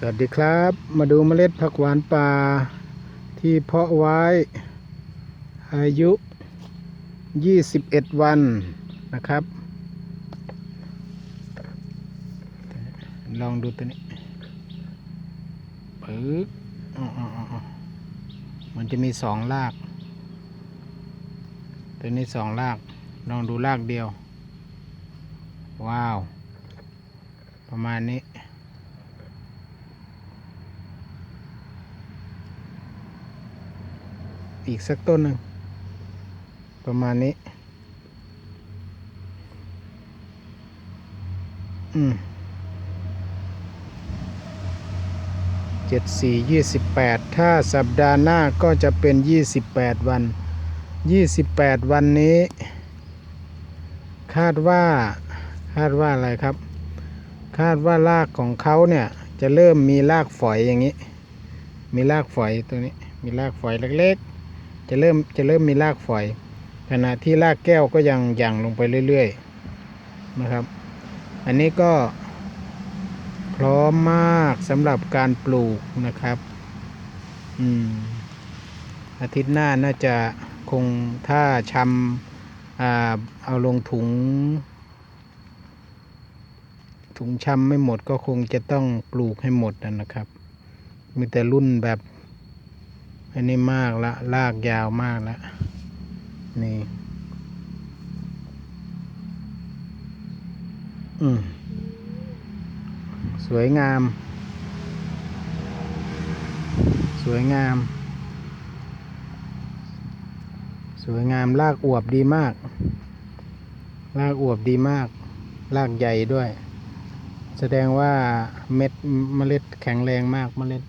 สวัสดีครับ มาดูเมล็ดผักหวานป่า ที่เพาะไว้ อายุ 21 วันนะครับ ลองดูตัวนี้ปึ๊บอ๋ออ๋ออ๋ออ๋อมันจะมีสองราก ตัวนี้สองราก ลองดูรากเดียว ว้าว ประมาณนี้ อีกสักต้นหนึ่ง ประมาณนี้ อืมเจ็ดสี่ยี่สิบแปดถ้าสัปดาห์หน้าก็จะเป็นยี่สิบแปดวันยี่สิบแปดวันนี้ คาดว่าคาดว่าอะไรครับ คาดว่ารากของเขาเนี่ยจะเริ่มมีรากฝอยอย่างนี้ มีรากฝอยตัวนี้ มีรากฝอยเล็กๆ จะเริ่มจะเริ่มมีรากฝอย ขณะที่รากแก้วก็ยังยังลงไปเรื่อยๆนะครับ อันนี้ก็พร้อมมากสำหรับการปลูกนะครับอืมอาทิตย์หน้าน่าจะคงถ้าชำอ่าเอาลงถุง ถุงชำไม่หมดก็คงจะต้องปลูกให้หมดนะครับ มีแต่รุ่นแบบ อันนี้มากละ ลากยาวมากละ นี่ อืม สวยงาม สวยงาม สวยงามลากอวบดีมาก ลากอวบดีมาก ลากใหญ่ด้วย แสดงว่าเม็ดเมล็ดแข็งแรงมากเมล็ด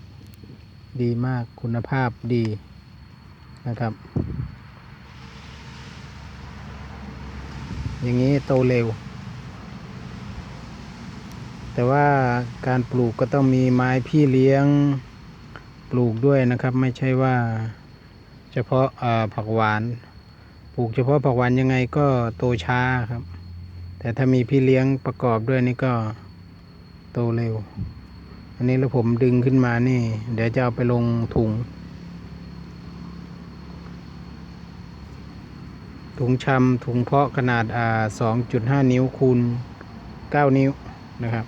ดีมากคุณภาพดีนะครับ อย่างนี้โตเร็ว แต่ว่าการปลูกก็ต้องมีไม้พี่เลี้ยงปลูกด้วยนะครับ ไม่ใช่ว่าเฉพาะาผักหวาน ปลูกเฉพาะผักหวานยังไงก็โตช้าครับ แต่ถ้ามีพี่เลี้ยงประกอบด้วยนี่ก็โตเร็ว อันนี้แล้วผมดึงขึ้นมานี่ เดี๋ยวจะเอาไปลงถุง ถุงชำถุงเพาะขนาดอ่าสองจุดห้านิ้วคูณเก้านิ้วนะครับ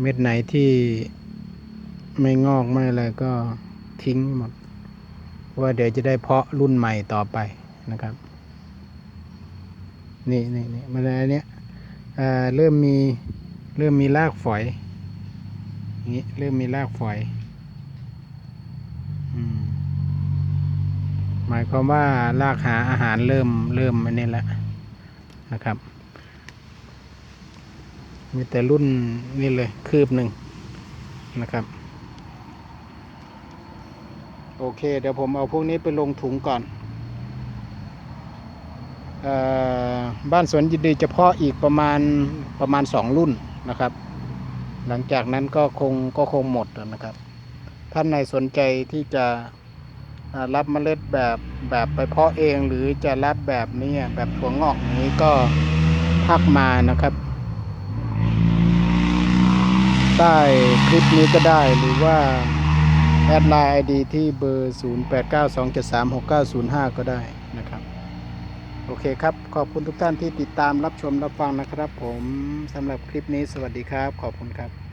เม็ดไหนที่ไม่งอกไม่อะไรก็ทิ้งหมด ว่าเดี๋ยวจะได้เพาะรุ่นใหม่ต่อไป นะครับ นี่นี่นี่มันอันเนี้ยเริ่มมีเริ่มมีรากฝอยอย่างนี้เริ่มมีรากฝอยหมายความว่ารากหาอาหารเริ่มเริ่มอันนี้แล้วนะครับ มีแต่รุ่นนี่เลยคืบหนึ่งนะครับ โอเค เดี๋ยวผมเอาพวกนี้ไปลงถุงก่อน บ้านสวนยินดีจะเพาะอีกประมาณประมาณสองรุ่นนะครับ หลังจากนั้นก็คงก็คงหมดนะครับ ท่านใดสนใจที่จะรับเมล็ดแบบแบบไปเพาะเองหรือจะรับแบบนี้แบบถั่วงอกนี้ก็ทักมานะครับ ใต้คลิปนี้ก็ได้หรือว่า แอดไลน์ไอดีที่เบอร์ 0892736905 ก็ได้นะครับ โอเคครับ ขอบคุณทุกท่านที่ติดตามรับชมรับฟังนะครับ ผมสำหรับคลิปนี้สวัสดีครับ ขอบคุณครับ